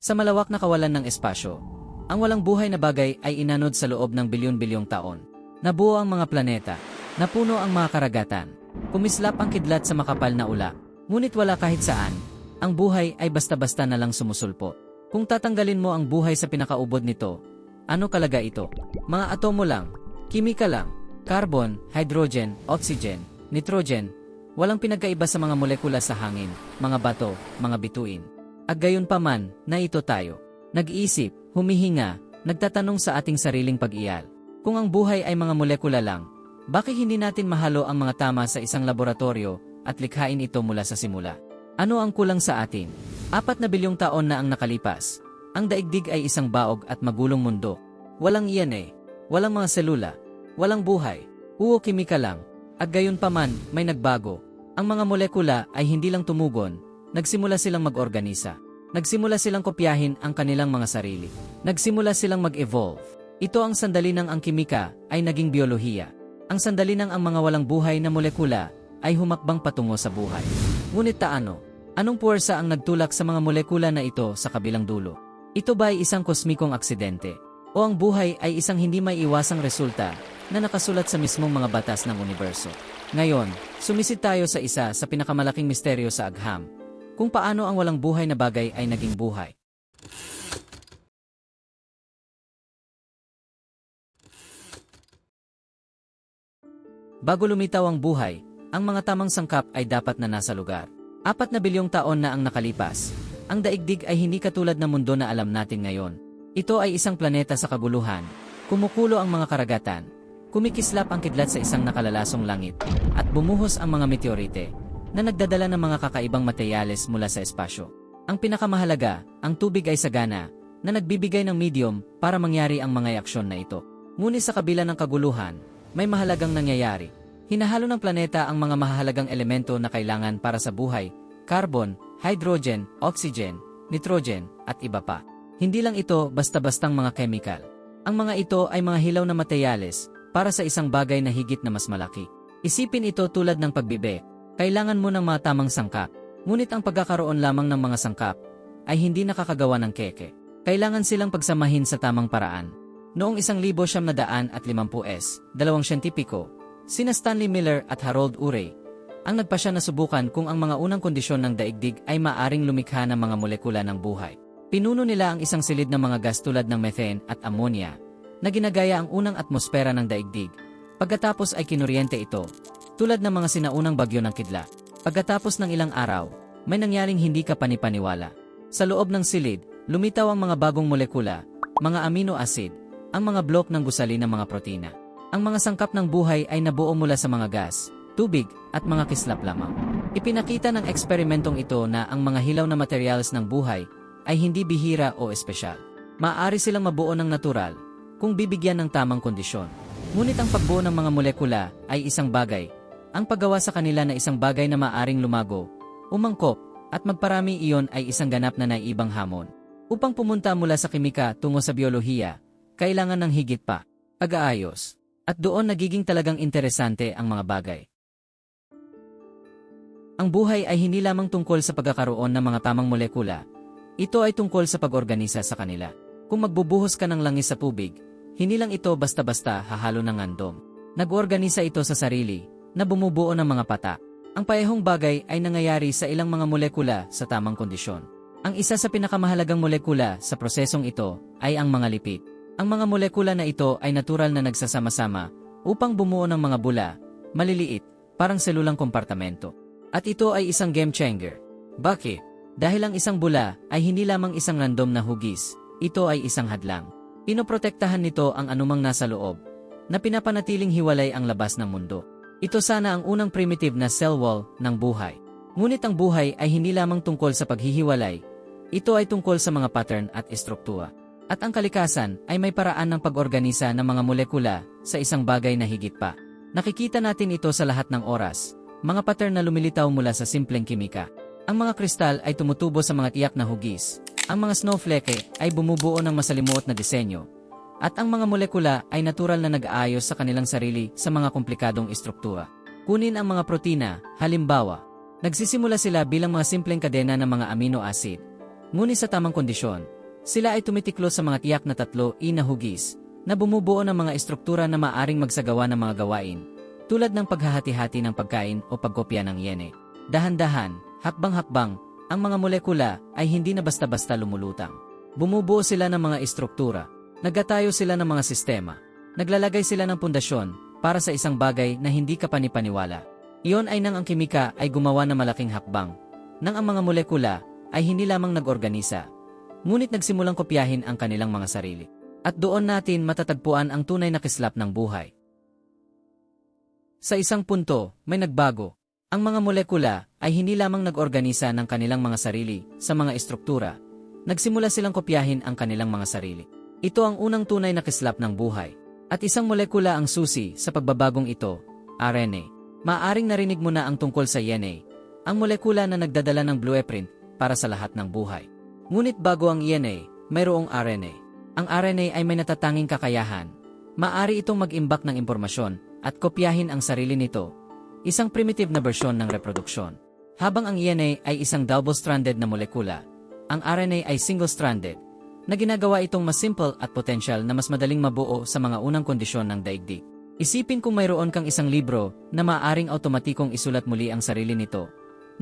Sa malawak na kawalan ng espasyo, ang walang buhay na bagay ay inanod sa loob ng bilyon-bilyong taon. Nabuo ang mga planeta, napuno ang mga karagatan, kumislap ang kidlat sa makapal na ula, ngunit wala kahit saan, ang buhay ay basta-basta na lang sumusulpo. Kung tatanggalin mo ang buhay sa pinakaubod nito, ano kalaga ito? Mga atomo lang, kimika lang, carbon, hydrogen, oxygen, nitrogen, walang pinagkaiba sa mga molekula sa hangin, mga bato, mga bituin. At gayon pa man, na ito tayo. Nag-iisip, humihinga, nagtatanong sa ating sariling pag-iyal. Kung ang buhay ay mga molekula lang, bakit hindi natin mahalo ang mga tama sa isang laboratorio at likhain ito mula sa simula? Ano ang kulang sa atin? Apat na bilyong taon na ang nakalipas. Ang daigdig ay isang baog at magulong mundo. Walang iyan eh. Walang mga selula. Walang buhay. Uo kimika lang. At gayon pa man, may nagbago. Ang mga molekula ay hindi lang tumugon, nagsimula silang mag-organisa. Nagsimula silang kopyahin ang kanilang mga sarili. Nagsimula silang mag-evolve. Ito ang sandali ng ang kimika ay naging biolohiya. Ang sandali ng ang mga walang buhay na molekula ay humakbang patungo sa buhay. Ngunit taano? Anong puwersa ang nagtulak sa mga molekula na ito sa kabilang dulo? Ito ba ay isang kosmikong aksidente? O ang buhay ay isang hindi may iwasang resulta na nakasulat sa mismong mga batas ng universo? Ngayon, sumisid tayo sa isa sa pinakamalaking misteryo sa agham, kung paano ang walang buhay na bagay ay naging buhay. Bago lumitaw ang buhay, ang mga tamang sangkap ay dapat na nasa lugar. Apat na bilyong taon na ang nakalipas, ang daigdig ay hindi katulad ng mundo na alam natin ngayon. Ito ay isang planeta sa kaguluhan, kumukulo ang mga karagatan, kumikislap ang kidlat sa isang nakalalasong langit, at bumuhos ang mga meteorite, na nagdadala ng mga kakaibang materyales mula sa espasyo. Ang pinakamahalaga, ang tubig ay sagana, na nagbibigay ng medium para mangyari ang mga aksyon na ito. Ngunit sa kabila ng kaguluhan, may mahalagang nangyayari. Hinahalo ng planeta ang mga mahalagang elemento na kailangan para sa buhay, carbon, hydrogen, oxygen, nitrogen, at iba pa. Hindi lang ito basta-bastang mga chemical. Ang mga ito ay mga hilaw na materyales para sa isang bagay na higit na mas malaki. Isipin ito tulad ng pagbibe. Kailangan mo ng mga tamang sangkap. Ngunit ang pagkakaroon lamang ng mga sangkap ay hindi nakakagawa ng keke. Kailangan silang pagsamahin sa tamang paraan. Noong 1950s, dalawang siyentipiko, sina Stanley Miller at Harold Urey, ang nagpasya na subukan kung ang mga unang kondisyon ng daigdig ay maaring lumikha ng mga molekula ng buhay. Pinuno nila ang isang silid ng mga gas tulad ng methane at ammonia, na ginagaya ang unang atmosfera ng daigdig. Pagkatapos ay kinuryente ito, tulad ng mga sinaunang bagyo ng kidlat. Pagkatapos ng ilang araw, may nangyaring hindi ka panipaniwala. Sa loob ng silid, lumitaw ang mga bagong molekula, mga amino acid, ang mga blok ng gusali ng mga protina. Ang mga sangkap ng buhay ay nabuo mula sa mga gas, tubig, at mga kislap lamang. Ipinakita ng eksperimentong ito na ang mga hilaw na materials ng buhay ay hindi bihira o espesyal. Maaari silang mabuo ng natural kung bibigyan ng tamang kondisyon. Ngunit ang pagbuo ng mga molekula ay isang bagay. Ang paggawa sa kanila na isang bagay na maaring lumago, umangkop, at magparami iyon ay isang ganap na naibang hamon. Upang pumunta mula sa kimika tungo sa biolohiya, kailangan ng higit pa, pag-aayos. At doon nagiging talagang interesante ang mga bagay. Ang buhay ay hindi lamang tungkol sa pagkakaroon ng mga tamang molekula, ito ay tungkol sa pag-organisa sa kanila. Kung magbubuhos ka ng langis sa tubig, hindi lang ito basta-basta hahalo ng andom. Nag-organisa ito sa sarili, na bumubuo ng mga pata. Ang payahong bagay ay nangyayari sa ilang mga molekula sa tamang kondisyon. Ang isa sa pinakamahalagang molekula sa prosesong ito ay ang mga lipid. Ang mga molekula na ito ay natural na nagsasama-sama upang bumuo ng mga bula, maliliit, parang selulang kompartamento. At ito ay isang game changer. Bakit? Dahil ang isang bula ay hindi lamang isang random na hugis, ito ay isang hadlang. Pinoprotektahan nito ang anumang nasa loob, na pinapanatiling hiwalay ang labas ng mundo. Ito sana ang unang primitive na cell wall ng buhay. Ngunit ang buhay ay hindi lamang tungkol sa paghihiwalay, ito ay tungkol sa mga pattern at estruktura. At ang kalikasan ay may paraan ng pag-organisa ng mga molekula sa isang bagay na higit pa. Nakikita natin ito sa lahat ng oras, mga pattern na lumilitaw mula sa simpleng kimika. Ang mga kristal ay tumutubo sa mga tiyak na hugis. Ang mga snowflake ay bumubuo ng masalimuot na disenyo. At ang mga molekula ay natural na nag-aayos sa kanilang sarili sa mga komplikadong estruktura. Kunin ang mga protina, halimbawa, nagsisimula sila bilang mga simpleng kadena ng mga amino acid. Ngunit sa tamang kondisyon, sila ay tumitiklo sa mga tiyak na tatlo i na bumubuo ng mga estruktura na maaring magsagawa ng mga gawain, tulad ng paghahati-hati ng pagkain o pagkopya ng yene. Dahan-dahan, hakbang-hakbang, ang mga molekula ay hindi na basta-basta lumulutang. Bumubuo sila ng mga estruktura, nagatayo sila ng mga sistema, naglalagay sila ng pundasyon para sa isang bagay na hindi ka panipaniwala. Iyon ay nang ang kimika ay gumawa ng malaking hakbang, nang ang mga molekula ay hindi lamang nag-organisa, ngunit nagsimulang kopyahin ang kanilang mga sarili. At doon natin matatagpuan ang tunay na kislap ng buhay. Sa isang punto, may nagbago. Ang mga molekula ay hindi lamang nag-organisa ng kanilang mga sarili sa mga estruktura. Nagsimula silang kopyahin ang kanilang mga sarili. Ito ang unang tunay na kislap ng buhay. At isang molekula ang susi sa pagbabagong ito, RNA. Maaring narinig mo na ang tungkol sa DNA, ang molekula na nagdadala ng blueprint para sa lahat ng buhay. Ngunit bago ang DNA, mayroong RNA. Ang RNA ay may natatanging kakayahan. Maari itong mag-imbak ng impormasyon at kopyahin ang sarili nito. Isang primitive na bersyon ng reproduksyon. Habang ang DNA ay isang double-stranded na molekula, ang RNA ay single-stranded, na ginagawa itong mas simple at potential na mas madaling mabuo sa mga unang kondisyon ng daigdig. Isipin kung mayroon kang isang libro na maaaring automatikong isulat muli ang sarili nito,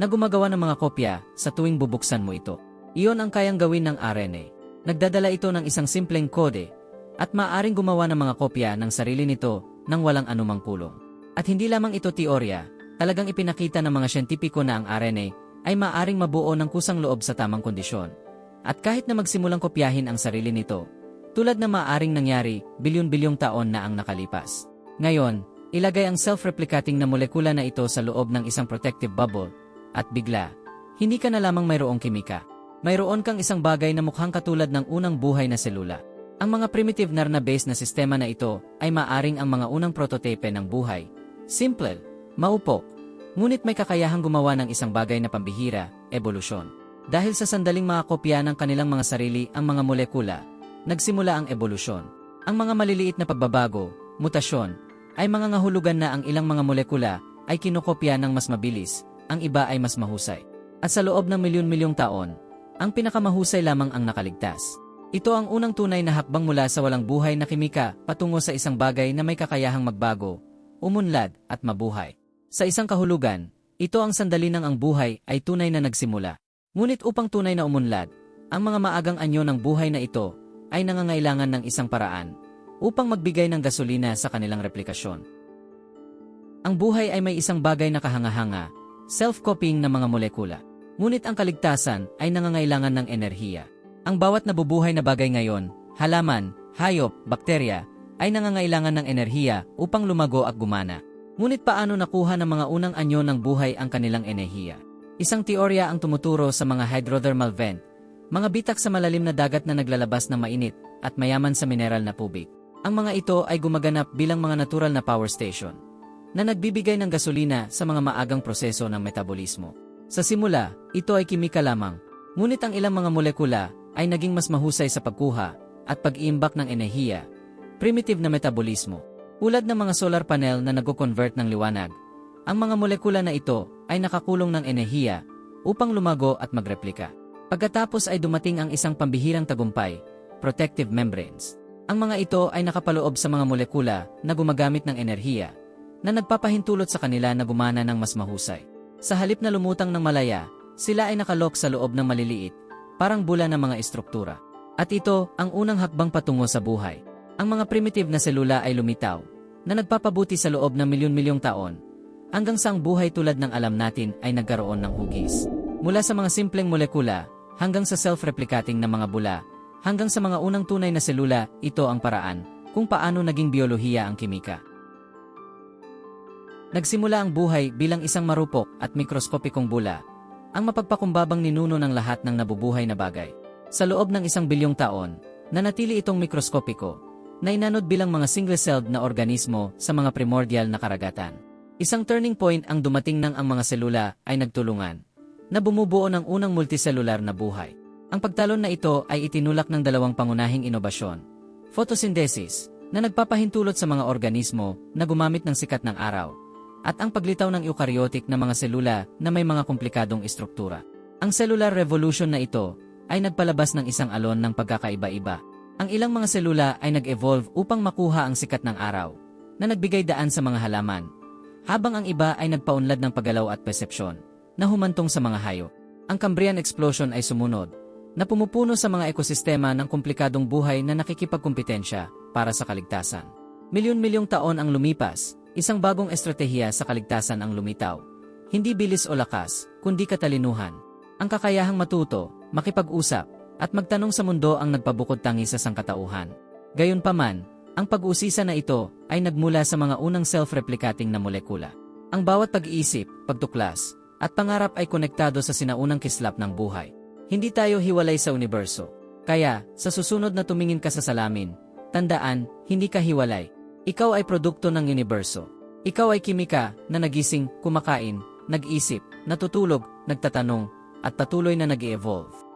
na gumagawa ng mga kopya sa tuwing bubuksan mo ito. Iyon ang kayang gawin ng RNA. Nagdadala ito ng isang simpleng kode at maaaring gumawa ng mga kopya ng sarili nito nang walang anumang pulong. At hindi lamang ito teorya, talagang ipinakita ng mga siyentipiko na ang RNA ay maaaring mabuo ng kusang loob sa tamang kondisyon. At kahit na magsimulang kopyahin ang sarili nito, tulad na maaaring nangyari bilyon-bilyong taon na ang nakalipas. Ngayon, ilagay ang self-replicating na molekula na ito sa loob ng isang protective bubble, at bigla, hindi ka na lamang mayroong kimika. Mayroon kang isang bagay na mukhang katulad ng unang buhay na selula. Ang mga primitive RNA-based na sistema na ito ay maaring ang mga unang prototype ng buhay. Simple, maupo, ngunit may kakayahang gumawa ng isang bagay na pambihira, evolusyon. Dahil sa sandaling mga kopya ng kanilang mga sarili ang mga molekula, nagsimula ang evolusyon. Ang mga maliliit na pagbabago, mutasyon, ay mga ngahulugan na ang ilang mga molekula ay kinokopya ng mas mabilis, ang iba ay mas mahusay. At sa loob ng milyon-milyong taon, ang pinakamahusay lamang ang nakaligtas. Ito ang unang tunay na hakbang mula sa walang buhay na kimika patungo sa isang bagay na may kakayahang magbago, umunlad at mabuhay. Sa isang kahulugan, ito ang sandali ng ang buhay ay tunay na nagsimula. Ngunit upang tunay na umunlad, ang mga maagang anyo ng buhay na ito ay nangangailangan ng isang paraan upang magbigay ng gasolina sa kanilang replikasyon. Ang buhay ay may isang bagay na kahanga-hanga, self-copying na mga molekula. Ngunit ang kaligtasan ay nangangailangan ng enerhiya. Ang bawat nabubuhay na bagay ngayon, halaman, hayop, bakterya, ay nangangailangan ng enerhiya upang lumago at gumana. Ngunit paano nakuha ng mga unang anyo ng buhay ang kanilang enerhiya? Isang teorya ang tumuturo sa mga hydrothermal vent, mga bitak sa malalim na dagat na naglalabas ng mainit at mayaman sa mineral na tubig. Ang mga ito ay gumaganap bilang mga natural na power station na nagbibigay ng gasolina sa mga maagang proseso ng metabolismo. Sa simula, ito ay kimika lamang, ngunit ang ilang mga molekula ay naging mas mahusay sa pagkuha at pag-iimbak ng enerhiya, primitive na metabolismo. Ulad ng mga solar panel na nagko-convert ng liwanag, ang mga molekula na ito ay nakakulong ng enerhiya upang lumago at magreplika. Pagkatapos ay dumating ang isang pambihirang tagumpay, protective membranes. Ang mga ito ay nakapaloob sa mga molekula na gumagamit ng enerhiya na nagpapahintulot sa kanila na gumana ng mas mahusay. Sa halip na lumutang ng malaya, sila ay nakalok sa loob ng maliliit, parang bula ng mga estruktura. At ito ang unang hakbang patungo sa buhay. Ang mga primitive na selula ay lumitaw, na nagpapabuti sa loob ng milyon-milyong taon, hanggang sa ang buhay tulad ng alam natin ay nagkaroon ng hugis. Mula sa mga simpleng molekula, hanggang sa self-replicating na mga bula, hanggang sa mga unang tunay na selula, ito ang paraan kung paano naging biolohiya ang kimika. Nagsimula ang buhay bilang isang marupok at mikroskopikong bula, ang mapagpakumbabang ninuno ng lahat ng nabubuhay na bagay. Sa loob ng isang bilyong taon, nanatili itong mikroskopiko, na inanod bilang mga single-celled na organismo sa mga primordial na karagatan. Isang turning point ang dumating ng ang mga selula ay nagtulungan, na bumubuo ng unang multicellular na buhay. Ang pagtalon na ito ay itinulak ng dalawang pangunahing inobasyon, photosynthesis, na nagpapahintulot sa mga organismo na gumamit ng sikat ng araw, at ang paglitaw ng eukaryotic na mga selula na may mga komplikadong estruktura. Ang cellular revolution na ito ay nagpalabas ng isang alon ng pagkakaiba-iba. Ang ilang mga selula ay nag-evolve upang makuha ang sikat ng araw, na nagbigay daan sa mga halaman, habang ang iba ay nagpaunlad ng paggalaw at persepsyon, na humantong sa mga hayop. Ang Cambrian explosion ay sumunod, na pumupuno sa mga ekosistema ng komplikadong buhay na nakikipagkumpetensya para sa kaligtasan. Milyon-milyong taon ang lumipas, isang bagong estratehiya sa kaligtasan ang lumitaw. Hindi bilis o lakas, kundi katalinuhan. Ang kakayahang matuto, makipag-usap, at magtanong sa mundo ang nagpabukod tangi sa sangkatauhan. Gayunpaman, ang pag-usisa na ito ay nagmula sa mga unang self-replicating na molekula. Ang bawat pag-iisip, pagtuklas, at pangarap ay konektado sa sinaunang kislap ng buhay. Hindi tayo hiwalay sa universo. Kaya, sa susunod na tumingin ka sa salamin, tandaan, hindi ka hiwalay. Ikaw ay produkto ng universo. Ikaw ay kimika na nagising, kumakain, nag-isip, natutulog, nagtatanong, at patuloy na nag evolve